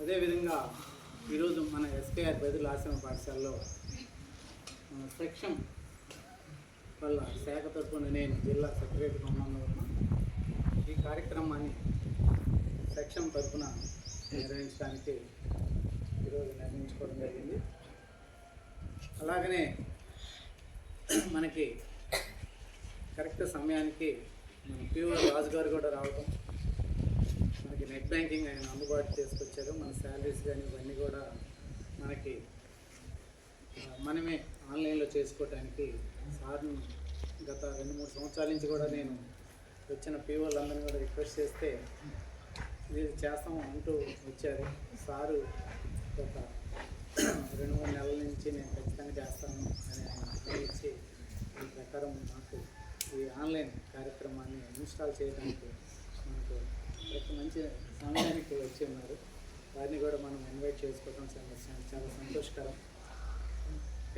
అదేవిధంగా ఈరోజు మన ఎస్కేఆర్ బదులు ఆశ్రమ పాఠశాలలో మన సెక్షన్ వల్ల శాఖ తరఫున నేను జిల్లా సెక్రటరీగా ఉన్నాను ఈ కార్యక్రమాన్ని సెక్షన్ తరఫున నిర్వహించడానికి ఈరోజు నిర్ణయించుకోవడం జరిగింది. అలాగనే మనకి కరెక్ట్ సమయానికి మన పిఓ రాజు గారు కూడా రావడం నెట్ బ్యాంకింగ్ ఆయన అందుబాటు చేసుకొచ్చారు మన శాలరీస్ కానీ ఇవన్నీ కూడా మనకి మనమే ఆన్లైన్లో చేసుకోవటానికి సార్ని గత రెండు మూడు సంవత్సరాల నుంచి కూడా నేను వచ్చిన పీఓలందరినీ కూడా రిక్వెస్ట్ చేస్తే ఇది చేస్తాం అంటూ వచ్చారు. సారు ఒక రెండు మూడు నెలల నుంచి నేను ఖచ్చితంగా చేస్తాను అని ఆయన ఇచ్చి ప్రకారం నాకు ఈ ఆన్లైన్ కార్యక్రమాన్ని ఇన్స్టాల్ చేయడానికి ఒక మంచి సమయానికి వచ్చి ఉన్నారు. వారిని కూడా మనం ఇన్వైట్ చేసుకోవడం చాలా చాలా సంతోషకరం.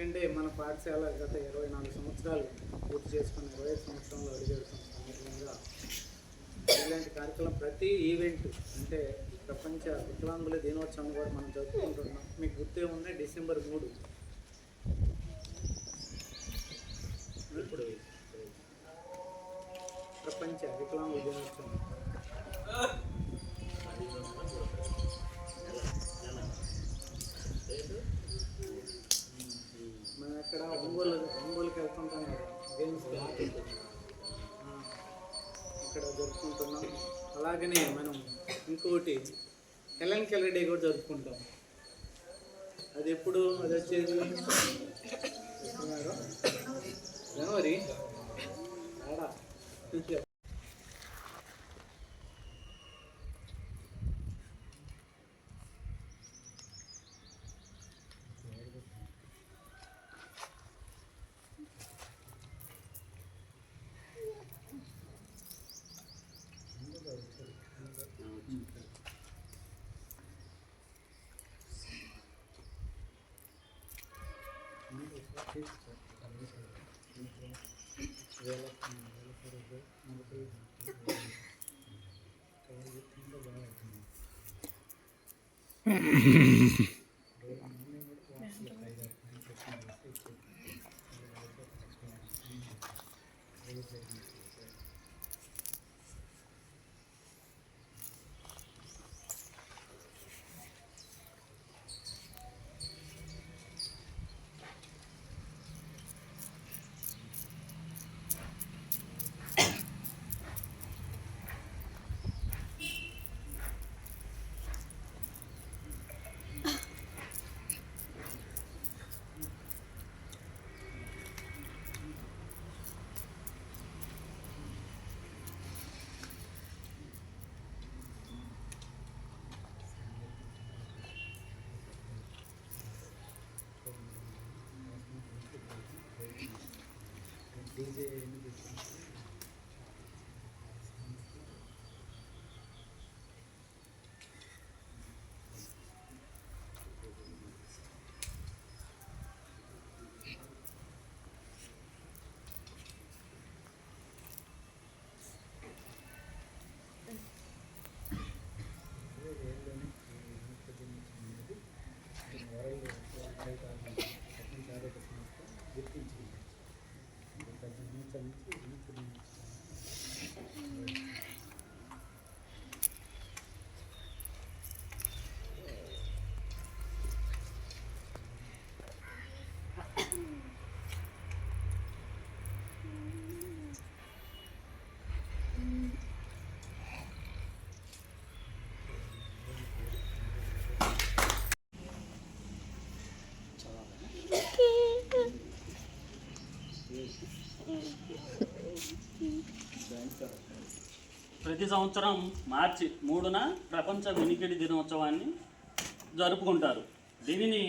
ఎందుకంటే మన పాఠశాల గత ఇరవై నాలుగు సంవత్సరాలు పూర్తి చేసుకున్న ఇరవై సంవత్సరంలో అడిగేడుతున్న సందర్భంగా ఇలాంటి కార్యక్రమం ప్రతి ఈవెంట్ అంటే ప్రపంచ వికలాంగుల దినోత్సవం కూడా మనం జరుపుకుంటున్నాం. మీకు గుర్తే ఉంది డిసెంబర్ మూడు. ఇప్పుడు ప్రపంచ వికలాంగుల దినోత్సవం. మనం ఎక్కడ ఒంగోలు ఒంగోలుకి వెళ్తుంటాం కదా గేమ్స్కి ఇక్కడ జరుపుకుంటున్నాం అలాగనే మనం ఇంకోటి హెలెన్ కెల్లర్ డే కూడా జరుపుకుంటాం. అది ఎప్పుడు? అది వచ్చేది? చెప్తున్నారు? జనవరి? Mm-hmm. 예, 제那个. ప్రతి సంవత్సరం మార్చి మూడున ప్రపంచ వినికిడి దినోత్సవాన్ని జరుపుకుంటారు. దీనిని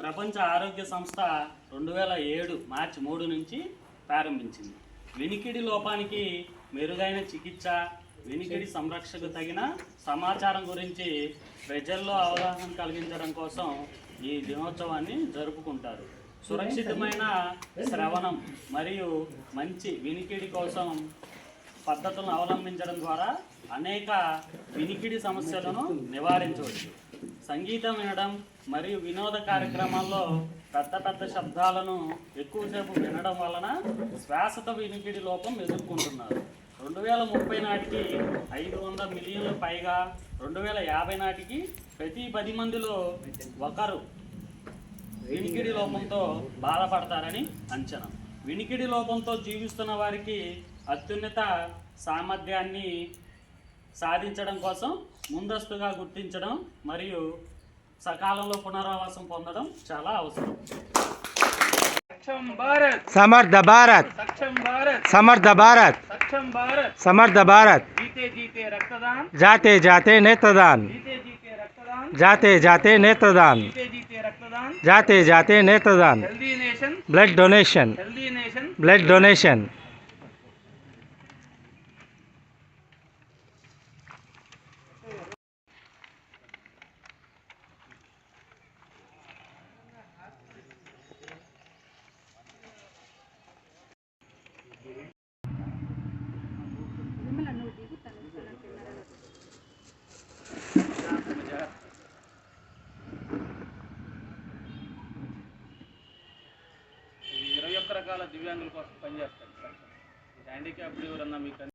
ప్రపంచ ఆరోగ్య సంస్థ రెండు వేల ఏడు మార్చి మూడు నుంచి ప్రారంభించింది. వినికిడి లోపానికి మెరుగైన చికిత్స వినికిడి సంరక్షకు తగిన సమాచారం గురించి ప్రజల్లో అవగాహన కలిగించడం కోసం ఈ దినోత్సవాన్ని జరుపుకుంటారు. సురక్షితమైన శ్రవణం మరియు మంచి వినికిడి కోసం పద్ధతులను అవలంబించడం ద్వారా అనేక వినికిడి సమస్యలను నివారించవచ్చు. సంగీతం వినడం మరియు వినోద కార్యక్రమాల్లో పెద్ద పెద్ద శబ్దాలను ఎక్కువసేపు వినడం వలన శ్వాసత వినికిడి లోపం ఎదుర్కొంటున్నారు. రెండు వేల ముప్పై నాటికి ఐదు వందల మిలియన్ల పైగా రెండు వేల యాభై నాటికి ప్రతి పది మందిలో ఒకరు వినికిడి లోపంతో బాధపడతారని అంచనా. వినికిడి లోపంతో జీవిస్తున్న వారికి అత్యున్నత సామర్థ్యాన్ని సాధించడం కోసం ముందస్తుగా గుర్తించడం మరియు సకాలంలో పునరావాసం పొందడం చాలా అవసరం సక్షం భారత్ సమర్థ భారత్ సక్షం భారత్ సమర్థ భారత్ సక్షం భారత్ సమర్థ భారత్ జీతే జీతే రక్తదాన్ जाते जाते नेत्रदान జీతే జీతే రక్తదాన్ जाते जाते नेत्रदान జీతే జీతే రక్తదాన్ जाते जाते नेत्रदान healthy nation blood donation healthy nation blood donation దివ్యాంగుల కోసం పనిచేస్తారు హ్యాండిక్యాప్డ్ ఎవరన్నా మీకు